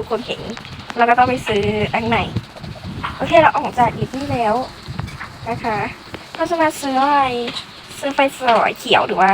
ที่ทุกคนเห็น เราก็ต้องไปซื้ออันใหม่ โอเคเราออกจากอีกที่แล้วนะคะเราจะมาซื้ออะไรซื้อไฟสอยเขียวหรือว่า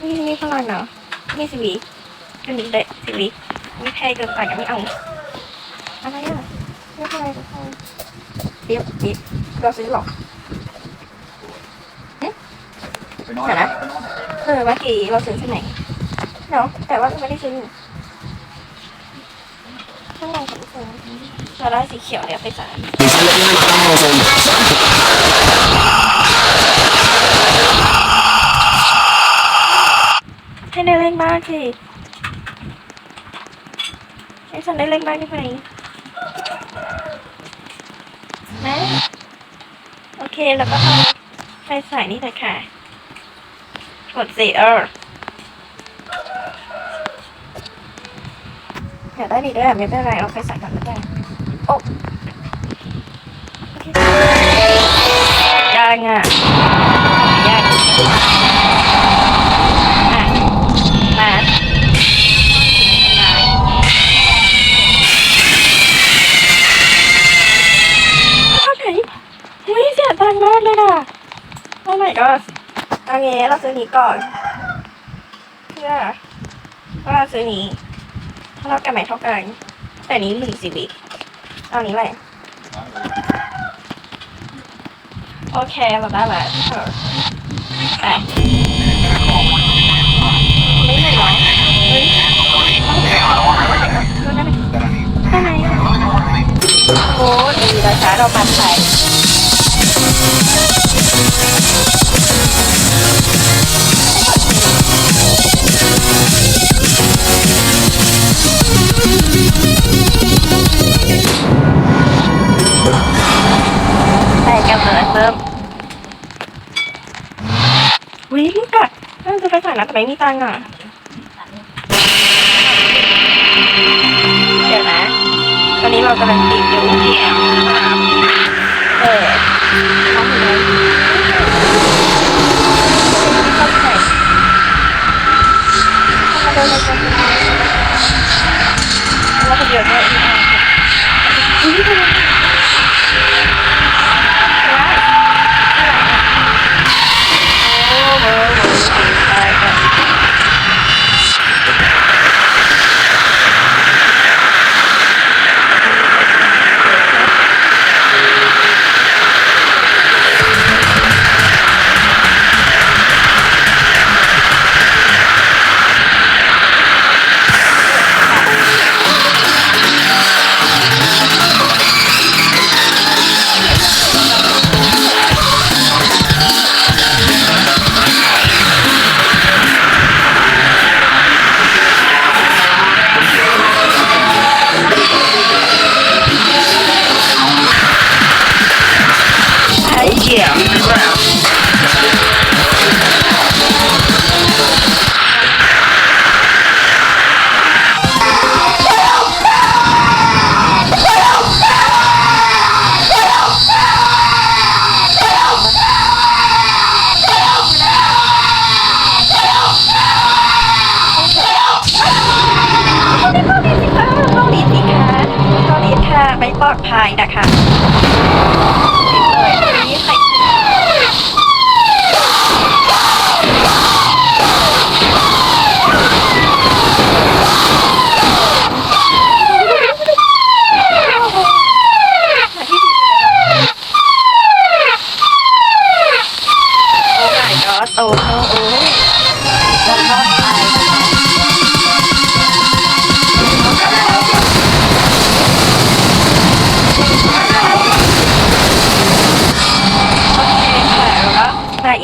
นี่นี่พลังเนาะนี่สิวิอันนี้เลยสิวิไม่แพงเกินไปก็ไม่เอาอะไรอะไม่เป็นไรทุกคนเดี๋ยวเดี๋ยวเราซื้อหรอกไปนอนเดี๋ยวนะเออเมื่อกี้เราซื้อที่ไหนเนาะแต่ว่าไม่ได้ซื้อนี่ข้างในของทุกคนเราได้สีเขียวเนี่ยไปจ่ายให้ได้เล่นบ้างสิให้ฉันได้เล่นบ้างได้ไหมนะโอเคแล้วก็เอาไฟสายนี่เลยค่ะกดสีเออ อยากได้ดีด้วยอะไม่เป็นไรเราไฟสายก่อนก็ได้โอ้โอเคยังอะยังอะมาเท่าไหร่ไม่เสียตังค์มากเลยอะโอ้ my god โอเคเราซื้อนี้ก่อนเพื่อว่าเราซื้อนี้ถ้า เรากันไหมเท่ากัน แต่นี้หนึ่งสิบิเอานี้เลยโอเคเราได้แล้วเออแต่ไม่ไหนหรอเฮ้ยได้ไหมได้ไหมโอ้ดีแล้วช้าเราปัดไป น่าจะไปใส่นะแต่ไม่มีตังค์อะ เดี๋ยวนะตอนนี้เรากำลังติดอยู่ที่เออ ต้องดีสิคะต้องรีบค่ะไม่ปลอดภัยนะคะนี่ใส่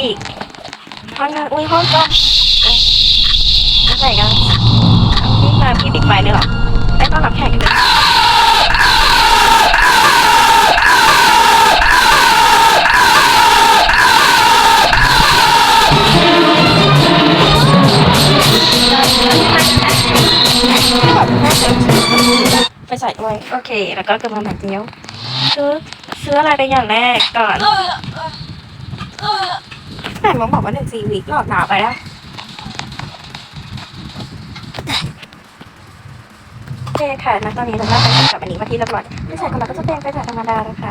อีกห้องนั้นอุ้ยห้องก็อะไรกันพี่มาพี่บิ๊กไบค์เลยหรอได้ต้อนรับแขกกันเลยไปใส่ด้วยโอเค แล้วก็กำลังแบบเดียวซื้อซื้ออะไรไปอย่างแรกก่อน แต่มองบอกว่าหนึ่งสี่วิหลอดหนาวไปแล้วโอเคค่ะณตอนนี้เราได้ไปกับอันนี้มาที่เรียบร้อยไม่ใช่ของเราก็จะเป็นไปถ่ายธรรมดานะคะ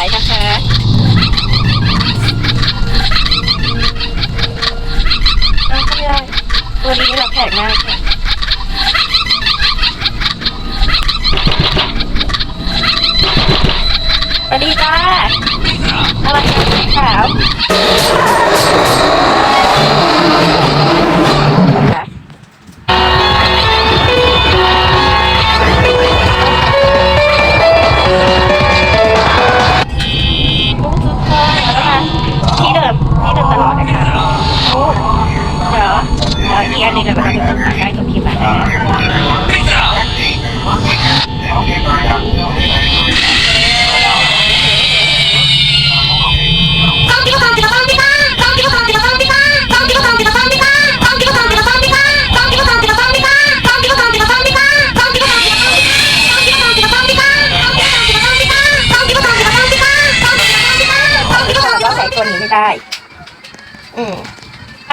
ายนะคะเอาไม่ได้ตัวนี้เราแข็งมากค่ะสวัสดีจ้าอะไรขาว อืมไป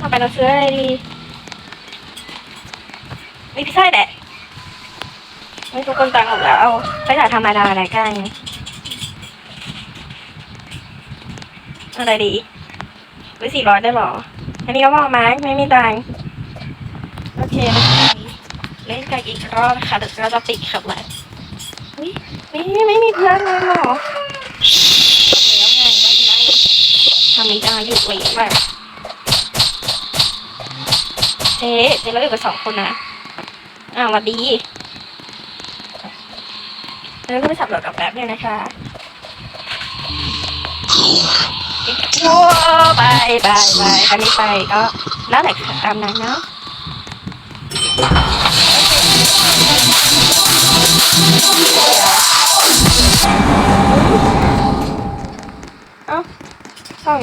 ต่อไปเราซื้ออะไรดีไม่ใช่แหละไม่ทุกคนตังค์หมดแล้วเอาไปถ่ายธรรมดาอะไรกันอะไรดีหรือสี่ร้อยได้หรอ อันนี้ก็บอกมาไม่มีตังค์โอเคเล่นกันอีกรอบค่ะเดี๋ยวเราจะปิดครับแล้วอุ๊ยไม่ไม่ไม่มีเพื่อนเลยหรอแล้วไงว่าจะได้ ทำนี้ได้อยู่ไว้แบบเจ๊เจ๊เราอยู่กับสองคนนะอ้าวสวัสดีแล้วก็ไปสับรถกับแป๊บนึงนะคะโอ้ไปไปไปอันนี้ไปก็แล้วแต่ตามนั้นเนาะเอ้ สอง